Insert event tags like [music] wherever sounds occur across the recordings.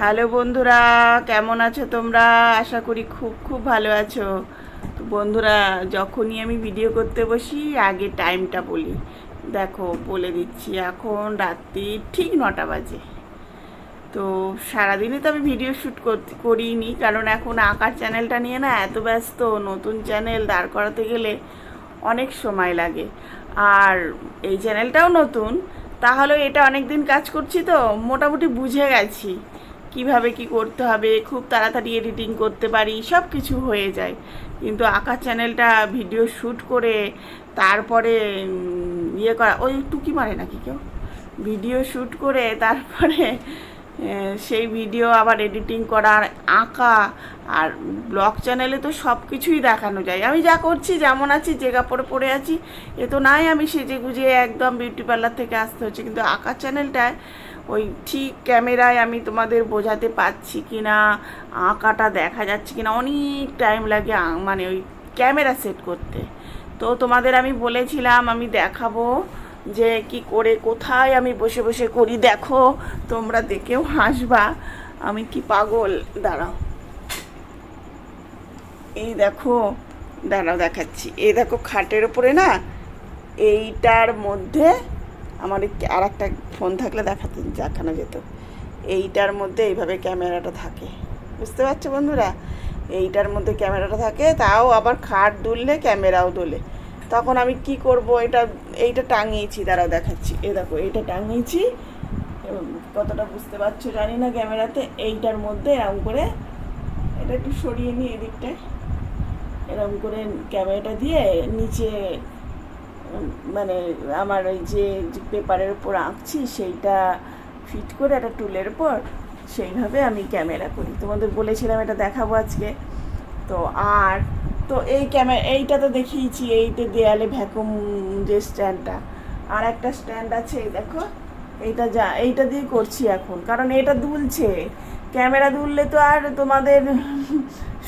Hello বন্ধুরা, কেমন আছো তোমরা? আশা করি খুব খুব ভালো আছো। তো বন্ধুরা, যখনই আমি ভিডিও করতে বসি, আগে টাইমটা বলি। দেখো, বলে দিচ্ছি, এখন রাত্রি ঠিক নটা বাজে। তো সারাদিনে তো আমি ভিডিও শ্যুট করিনি, কারণ এখন আঁকার চ্যানেলটা নিয়ে না এত ব্যস্ত, নতুন চ্যানেল দাঁড় করাতে গেলে অনেক সময় লাগে। আর এই চ্যানেলটাও নতুন তাহলে এটা অনেক দিন কাজ করছি তো, মোটামুটি বুঝে গেছি। কীভাবে কি করতে হবে, খুব তাড়াতাড়ি এডিটিং করতে পারি সব কিছু হয়ে যায়। কিন্তু আঁকার চ্যানেলটা ভিডিও শ্যুট করে তারপরে ইয়ে করা, ওই টুকি মারে নাকি কেউ? ভিডিও শ্যুট করে তারপরে [laughs] সেই ভিডিও আবার এডিটিং করার আঁকা আর ব্লগ চ্যানেলে তো সব কিছুই দেখানো যায়। আমি যা করছি, যেমন আছি, যে কাপড়ে পরে আছি, এ তো নাই আমি সেজে গুজে একদম বিউটি পার্লার থেকে আসতে হচ্ছে। কিন্তু আঁকার চ্যানেলটায় ওই ঠিক ক্যামেরায় আমি তোমাদের বোঝাতে পারছি কি না আঁকাটা দেখা যাচ্ছে কি না অনেক টাইম লাগে মানে ওই ক্যামেরা সেট করতে। তো তোমাদের আমি বলেছিলাম, আমি দেখাবো যে কি করে, কোথায় আমি বসে বসে করি, দেখো, তোমরা দেখেও হাসবা। আমি কি পাগল? দাঁড়াও। এই দেখো, দাঁড়াও দেখাচ্ছি। এই দেখো খাটের ওপরে না, এইটার মধ্যে আমার আর একটা ফোন থাকলে দেখাতে দেখানো যেত। এইটার মধ্যে এইভাবে ক্যামেরাটা থাকে। বুঝতে পারছ বন্ধুরা? এইটার মধ্যে ক্যামেরাটা থাকে, তাও আবার খাট দুললে, ক্যামেরাও দোলে। তখন আমি কি করব, এটা, এইটা টাঙিয়েছি, দাঁড়াও দেখাচ্ছি। এ দেখো, এইটা টাঙিয়েছি কতটা বুঝতে পারছ জানি না ক্যামেরাতে। এইটার মধ্যে এরকম করে, এটা একটু সরিয়ে নিই এদিকটায়। এরকম করে ক্যামেরাটা দিয়ে নিচে মানে আমার ওই যে পেপারের উপর আঁকছি, সেইটা ফিট করে একটা টুলের উপর সেইভাবে আমি ক্যামেরা করি। তোমাদের বলেছিলাম এটা দেখাবো আজকে। তো আর, তো এই ক্যামেরা এইটা তো দেখিয়েছি এইতে দেয়ালে ভ্যাকুম যে স্ট্যান্ডটা আর একটা স্ট্যান্ড আছে, এই দেখো, এইটা যা, এইটা দিয়ে করছি এখন, কারণ এটা দুলছে। ক্যামেরা দুললে তো আর তোমাদের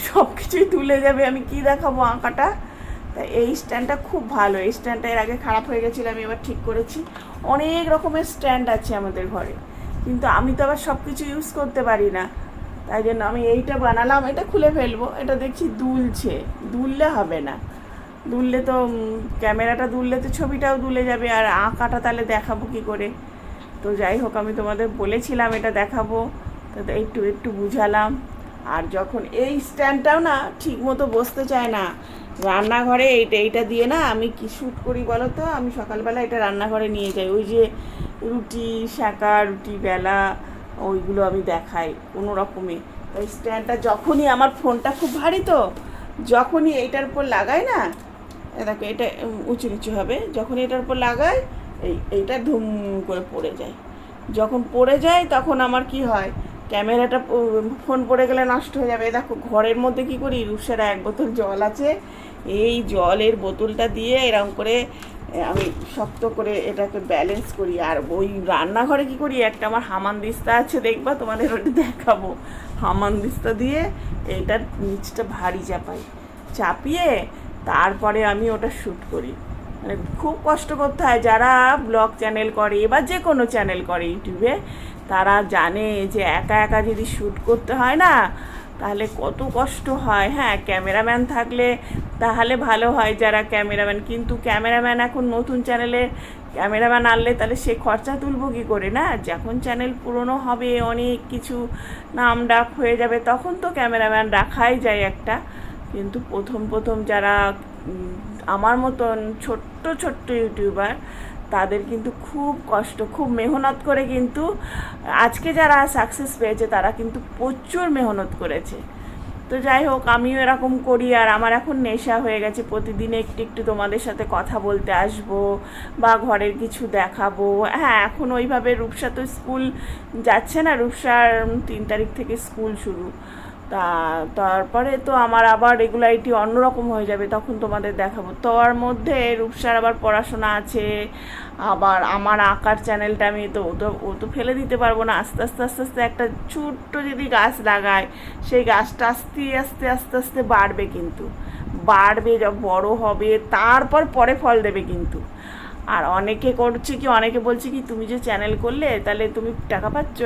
সব কিছুই তুলে যাবে। আমি কি দেখাবো আঁকাটা? তা এই স্ট্যান্ডটা খুব ভালো। এই স্ট্যান্ডটা এর আগে খারাপ হয়ে গেছিল, আমি এবার ঠিক করেছি। অনেক রকমের স্ট্যান্ড আছে আমাদের ঘরে। কিন্তু আমি তো আবার সব কিছু ইউজ করতে পারি না। তাই জন্য আমি এইটা বানালাম, এটা খুলে ফেলব। এটা দেখছি দুলছে, দুললে হবে না। দুললে তো ক্যামেরাটা দুললে তো ছবিটাও দুলে যাবে। আর আঁকাটা তাহলে দেখাবো কি করে? তো যাই হোক, আমি তোমাদের বলেছিলাম এটা দেখাবো। তো একটু একটু বুঝালাম। আর যখন এই স্ট্যান্ডটাও না ঠিক মতো বসতে চায় না রান্নাঘরে এইটা এইটা দিয়ে না আমি কি শ্যুট করি বলো তো আমি সকালবেলা এটা রান্নাঘরে নিয়ে যাই। ওই যে রুটি শাঁকা রুটি, বেলা, ওইগুলো আমি দেখাই কোনো রকমে। ওই স্ট্যান্ডটা যখনই আমার ফোনটা খুব ভারী তো, যখনই এইটার উপর লাগাই না দেখো এটা উঁচু নিচু হবে যখন এটার উপর লাগাই, এই, এইটা ধুম করে পড়ে যায়। যখন পড়ে যায় তখন আমার কি হয় ক্যামেরাটা ফোন পড়ে গেলে নষ্ট হয়ে যাবে। দেখো, ঘরের মধ্যে কি করি? রুষের এক বোতল জল আছে। এই জলের বোতলটা দিয়ে এরকম করে আমি শক্ত করে এটাকে ব্যালেন্স করি। আর ওই রান্নাঘরে কি করি? একটা আমার হামানদিস্তা আছে, দেখবা? তোমাদের ওটা দেখাবো। হামানদিস্তা দিয়ে এইটার নিচটা ভারী চাপাই। চাপিয়ে তারপরে আমি ওটা শ্যুট করি। মানে খুব কষ্ট করতে হয়। যারা ব্লগ চ্যানেল করে বা যে কোনো চ্যানেল করে ইউটিউবে, তারা জানে যে একা একা যদি শ্যুট করতে হয় না, তাহলে কত কষ্ট হয়। হ্যাঁ ক্যামেরাম্যান থাকলে তাহলে ভালো হয় যারা ক্যামেরাম্যান। কিন্তু ক্যামেরাম্যান এখন নতুন চ্যানেলে ক্যামেরাম্যান আনলে তাহলে সে খরচা তুলব কী করে না? যখন চ্যানেল পুরনো হবে, অনেক কিছু নাম ডাক হয়ে যাবে, তখন তো ক্যামেরাম্যান রাখাই যায় একটা। কিন্তু প্রথম প্রথম যারা আমার মতন ছোট্ট ছোট্ট ইউটিউবার, তাদের কিন্তু খুব কষ্ট, খুব মেহনত করে কিন্তু আজকে যারা সাকসেস পেয়েছে, তারা কিন্তু প্রচুর মেহনত করেছে। তো যাই হোক, আমিও এরকম করি, আর আমার এখন নেশা হয়ে গেছে। প্রতিদিন একটু একটু তোমাদের সাথে কথা বলতে আসব বা ঘরের কিছু দেখাবো। হ্যাঁ এখন ওইভাবে রূপসা তো স্কুল যাচ্ছে না, রূপসার তিন তারিখ থেকে স্কুল শুরু। তা, তারপরে তো আমার আবার রেগুলারিটি অন্যরকম হয়ে যাবে, তখন তোমাদের দেখাবো। তো তোর মধ্যে রূপসার আবার পড়াশোনা আছে, আবার আমার আঁকার চ্যানেলটা আমি তো, ও তো ও তো ফেলে দিতে পারব না। আস্তে আস্তে আস্তে আস্তে একটা ছোট্ট যদি গাছ লাগায়, সেই গাছটা আস্তে আস্তে আস্তে আস্তে বাড়বে কিন্তু। বাড়বে, যা বড় হবে, তারপর পরে ফল দেবে কিন্তু। আর অনেকে করছে কি, অনেকে বলছে কি, তুমি যে চ্যানেল করলে, তাহলে তুমি টাকা পাচ্ছ?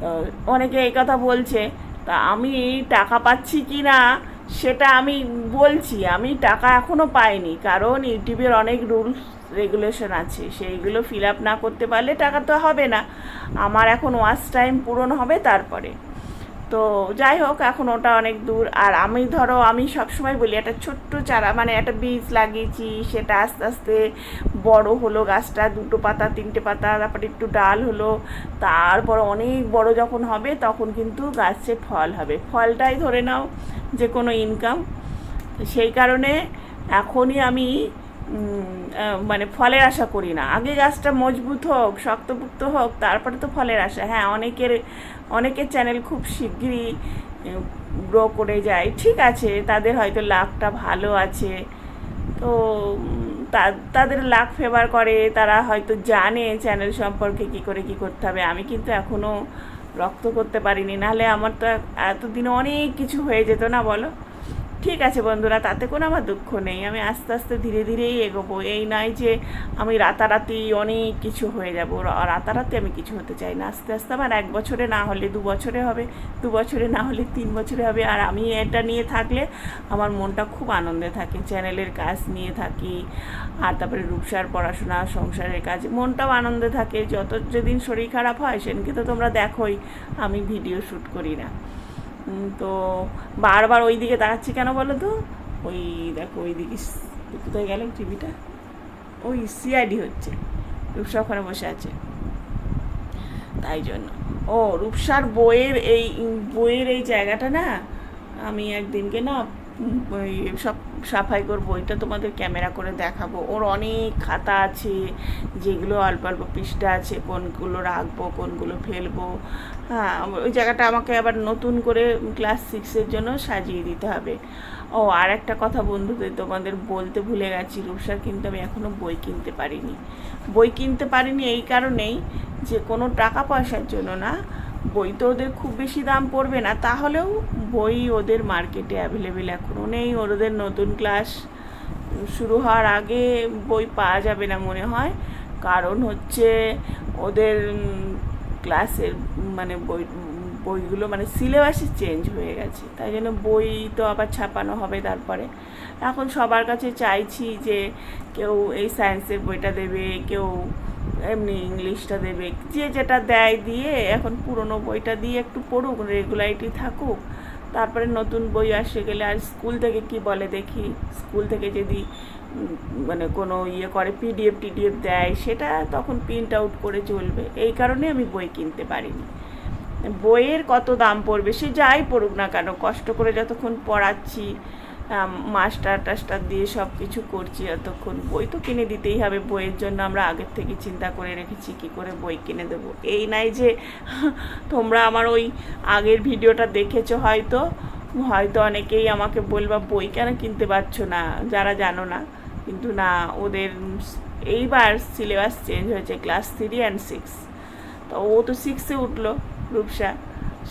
তো অনেকে এই কথা বলছে। তা আমি টাকা পাচ্ছি কি না, সেটা আমি বলছি। আমি টাকা এখনও পাইনি, কারণ ইউটিউবের অনেক রুলস, রেগুলেশন আছে। সেইগুলো ফিল আপ না করতে পারলে টাকা তো হবে না। আমার এখন ওয়াচ টাইম পূরণ হবে তারপরে। তো যাই হোক, এখন ওটা অনেক দূর। আর আমি ধরো, আমি সবসময় বলি, একটা ছোট্ট চারা মানে একটা বীজ লাগিয়েছি, সেটা আস্তে আস্তে বড় হলো গাছটা, দুটো পাতা, তিনটে পাতা, তারপরে একটু ডাল হলো, তারপর অনেক বড় যখন হবে, তখন কিন্তু গাছে ফল হবে। ফলটাই ধরে নাও যে কোনো ইনকাম সেই কারণে এখনই আমি মানে ফলের আশা করি না। আগে গাছটা মজবুত হোক, শক্তপুক্ত হোক, তারপরে তো ফলের আশা। হ্যাঁ অনেকের অনেকের চ্যানেল খুব শিগগিরই গ্রো করে যায়। ঠিক আছে, তাদের হয়তো লাভটা ভালো আছে। তো তাদের লাখ ফেভার করে, তারা হয়তো জানে চ্যানেল সম্পর্কে কি করে কি করতে হবে। আমি কিন্তু এখনও রক্ত করতে পারিনি। নাহলে আমার তো এতদিন অনেক কিছু হয়ে যেত না বলো? ঠিক আছে বন্ধুরা, তাতে কোনো আমার দুঃখ নেই। আমি আস্তে আস্তে ধীরে ধীরেই এগোবো। এই নয় যে আমি রাতারাতি অনেক কিছু হয়ে যাব। রাতারাতি আমি কিছু হতে চাই না। আস্তে আস্তে আমার এক বছরে না হলে দু বছরে হবে, দু বছরে না হলে তিন বছরে হবে। আর আমি এটা নিয়ে থাকলে আমার মনটা খুব আনন্দে থাকে, চ্যানেলের কাজ নিয়ে থাকি, আর তারপরে রূপসার পড়াশোনা, সংসারের কাজ, মনটাও আনন্দে থাকে। যত যেদিন শরীর খারাপ হয়, সেদিনকে তো তোমরা দেখোই, আমি ভিডিও শ্যুট করি না। তো বারবার ওই দিকে তাকাচ্ছি কেন বলো তো? ওই দেখো ওই দিকে কোথায় গেল টিভিটা? ওই সিআইডি হচ্ছে, রূপসা ওখানে বসে আছে। তাই জন্য। ও, রূপসার বইয়ের এই বইয়ের এই জায়গাটা না, আমি একদিনকে না সব সাফাই করব, ওইটা তোমাদের ক্যামেরা করে দেখাবো। ওর অনেক খাতা আছে, যেগুলো অল্প অল্প পৃষ্ঠা আছে, কোনগুলো রাখব, কোনগুলো ফেলব। হ্যাঁ ওই জায়গাটা আমাকে আবার নতুন করে ক্লাস সিক্সের জন্য সাজিয়ে দিতে হবে। ও, আর একটা কথা বন্ধুদের তোমাদের বলতে ভুলে গেছি, রূপসার কিন্তু আমি এখনও বই কিনতে পারিনি। বই কিনতে পারিনি এই কারণেই যে কোনো টাকা পয়সার জন্য না বই তো ওদের খুব বেশি দাম পড়বে না। তাহলেও বই ওদের মার্কেটে অ্যাভেলেবেল এখনও নেই। ওদের নতুন ক্লাস শুরু হওয়ার আগে বই পাওয়া যাবে না মনে হয়। কারণ হচ্ছে ওদের ক্লাসের মানে বই, বইগুলো মানে সিলেবাসই চেঞ্জ হয়ে গেছে। তাই জন্য বই তো আবার ছাপানো হবে তারপরে। এখন সবার কাছে চাইছি যে কেউ এই সায়েন্সের বইটা দেবে, কেউ এমনি ইংলিশটা দেবে। যে যেটা দেয় দিয়ে এখন পুরনো বইটা দিয়ে একটু পড়ুক রেগুলারিটি থাকুক। তারপরে নতুন বই আসে গেলে আর স্কুল থেকে কি বলে দেখি? স্কুল থেকে যদি মানে কোনো ইয়ে করে পিডিএফ টিডিএফ দেয়, সেটা তখন প্রিন্ট আউট করে চলবে। এই কারণে আমি বই কিনতে পারিনি। বইয়ের কত দাম পড়বে? সে যাই পড়ুক না কেন, কষ্ট করে যতক্ষণ পড়াচ্ছি মাস্টার টাস্টার দিয়ে সব কিছু করছি এতক্ষণ। বই তো কিনে দিতেই হবে, বইয়ের জন্য আমরা আগের থেকে চিন্তা করে রেখেছি, কি করে বই কিনে দেবো? এই নাই যে [laughs] তোমরা আমার ওই আগের ভিডিওটা দেখেছ হয়তো হয়তো অনেকেই আমাকে বলবা, বই কেন কিনতে পারছ না? যারা জানো না, কিন্তু না, ওদের এইবার সিলেবাস চেঞ্জ হয়েছে, ক্লাস থ্রি অ্যান্ড সিক্স। তো ও তো সিক্সে উঠল, রূপসা।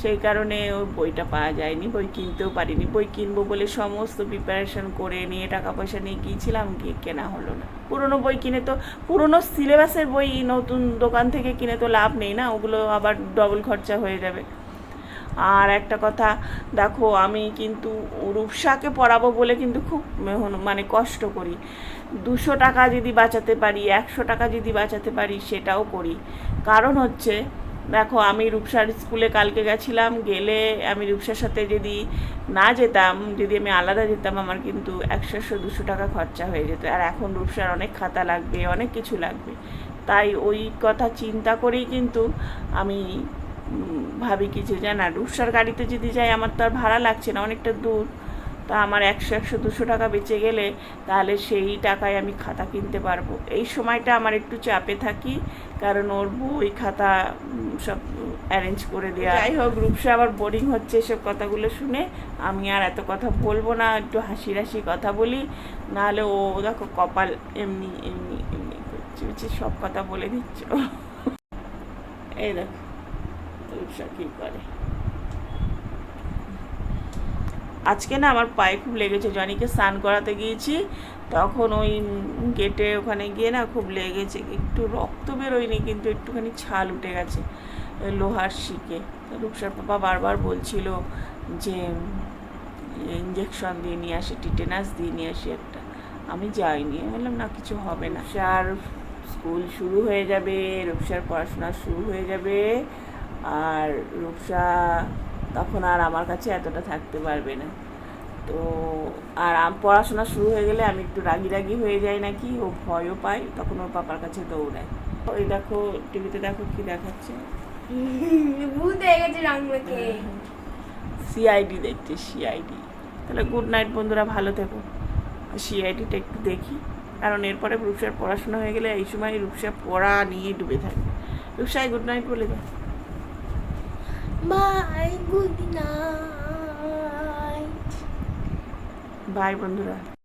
সেই কারণে ওই বইটা পাওয়া যায়নি, বই কিনতেও পারিনি। বই কিনবো বলে সমস্ত প্রিপারেশন করে নিয়ে টাকা পয়সা নিয়ে গিয়েছিলাম, গিয়ে কেনা হলো না। পুরনো বই কিনে তো, পুরনো সিলেবাসের বই নতুন দোকান থেকে কিনে তো লাভ নেই না, ওগুলো আবার ডবল খরচা হয়ে যাবে। আর একটা কথা, দেখো আমি কিন্তু রূপসাকে পড়াবো বলে কিন্তু খুব মানে কষ্ট করি। দুশো টাকা যদি বাঁচাতে পারি, একশো টাকা যদি বাঁচাতে পারি, সেটাও করি। কারণ হচ্ছে দেখো, আমি রূপসার স্কুলে কালকে গেছিলাম, গেলে আমি রূপসার সাথে যদি না যেতাম, যদি আমি আলাদা যেতাম, আমার কিন্তু একশোশো দুশো টাকা খরচা হয়ে যেত। আর এখন রূপসার অনেক খাতা লাগবে, অনেক কিছু লাগবে। তাই ওই কথা চিন্তা করেই কিন্তু আমি ভাবি কি যে, জানা, রূপসার গাড়িতে যদি যাই, আমার তো আর ভাড়া লাগছে না, অনেকটা দূর। তা আমার একশো একশো দুশো টাকা বেঁচে গেলে তাহলে সেই টাকায় আমি খাতা কিনতে পারব। এই সময়টা আমার একটু চাপে থাকি কারণ ওর বই, খাতা সব অ্যারেঞ্জ করে দেওয়া যাই হোক, রূপসা আবার বোরিং হচ্ছে এসব কথাগুলো শুনে। আমি আর এত কথা বলব না, একটু হাসি হাসি কথা বলি। নাহলে ও দেখো কপাল এমনি এমনি এমনি করছে হচ্ছে সব কথা বলে দিচ্ছ। এই দেখো, রূপসা কী করে? আজকে না আমার পায়ে খুব লেগেছে, জনিকে স্নান করাতে গিয়েছি, তখন ওই গেটে ওখানে গিয়ে না খুব লেগেছে, একটু রক্ত বেরোয়নি কিন্তু একটুখানি ছাল উঠে গেছে লোহার শিকে। রূপসার পাপা বারবার বলছিল যে ইঞ্জেকশন দিয়ে নিয়ে আসি, টিটেনাস দিয়ে নিয়ে আসি একটা। আমি যাইনি বললাম না কিছু হবে না। রূপসার স্কুল শুরু হয়ে যাবে, রূপসার পড়াশোনা শুরু হয়ে যাবে, আর রূপসা তখন আর আমার কাছে এতটা থাকতে পারবে না। তো আর পড়াশোনা শুরু হয়ে গেলে আমি একটু রাগি রাগি হয়ে যাই নাকি ও ভয়ও পায় তখন ওর পাপার কাছে দৌড়ায় ওই দেখো টিভিতে দেখো কি দেখাচ্ছে। ভূত হয়ে গেছে সিআইডি দেখছে সিআইডি তাহলে গুড নাইট বন্ধুরা ভালো থেকো। সিআইডিটা একটু দেখি। কারণ এরপরে রূপসার পড়াশোনা হয়ে গেলে এই সময় রূপসা পড়া নিয়ে ডুবে থাকবে রূপসাই গুড নাইট বলে দাও। বাই গুড নাইট বাই বন্ধুরা